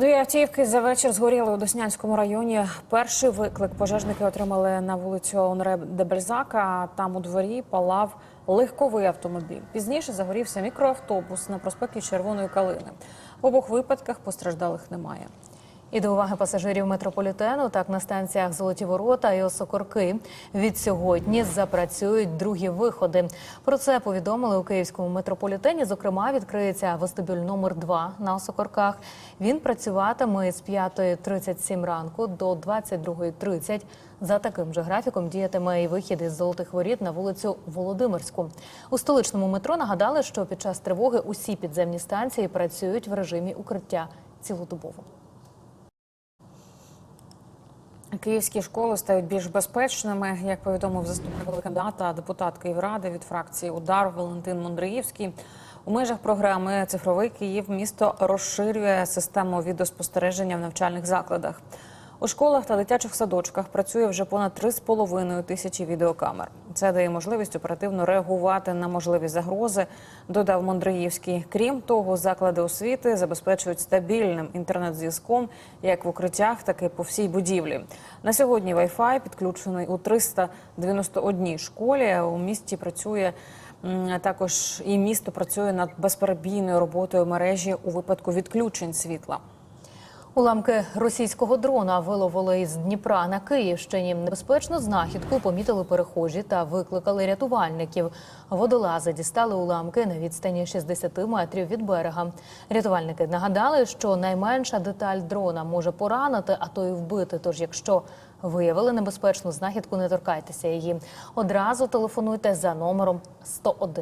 Дві автівки за вечір згоріли у Доснянському районі. Перший виклик пожежники отримали на вулицю Онре Дебельзака. Там у дворі палав легковий автомобіль. Пізніше загорівся мікроавтобус на проспекті Червоної Калини. В обох випадках постраждалих немає. І до уваги пасажирів метрополітену, так на станціях Золоті Ворота і Осокорки від сьогодні запрацюють другі виходи. Про це повідомили у київському метрополітені. Зокрема, відкриється вестибюль номер 2 на Осокорках. Він працюватиме з 5.37 ранку до 22.30. За таким же графіком діятиме і вихід із золотих воріт на вулицю Володимирську. У столичному метро нагадали, що під час тривоги усі підземні станції працюють в режимі укриття цілодобово. Київські школи стають більш безпечними, як повідомив заступник кандидата, депутат Київради від фракції Удар Валентин Мондриївський. У межах програми Цифровий Київ місто розширює систему відеоспостереження в навчальних закладах. У школах та дитячих садочках працює вже понад 3,5 тисячі відеокамер. Це дає можливість оперативно реагувати на можливі загрози, додав Мондриївський. Крім того, заклади освіти забезпечують стабільним інтернет-зв'язком як в укриттях, так і по всій будівлі. На сьогодні Wi-Fi підключений у 391 школі. У місті працює також і місто працює над безперебійною роботою мережі у випадку відключень світла. Уламки російського дрона виловили із Дніпра на Київщині. Небезпечну знахідку помітили перехожі та викликали рятувальників. Водолази дістали уламки на відстані 60 метрів від берега. Рятувальники нагадали, що найменша деталь дрона може поранити, а то й вбити. Тож, якщо виявили небезпечну знахідку, не торкайтеся її. Одразу телефонуйте за номером 101.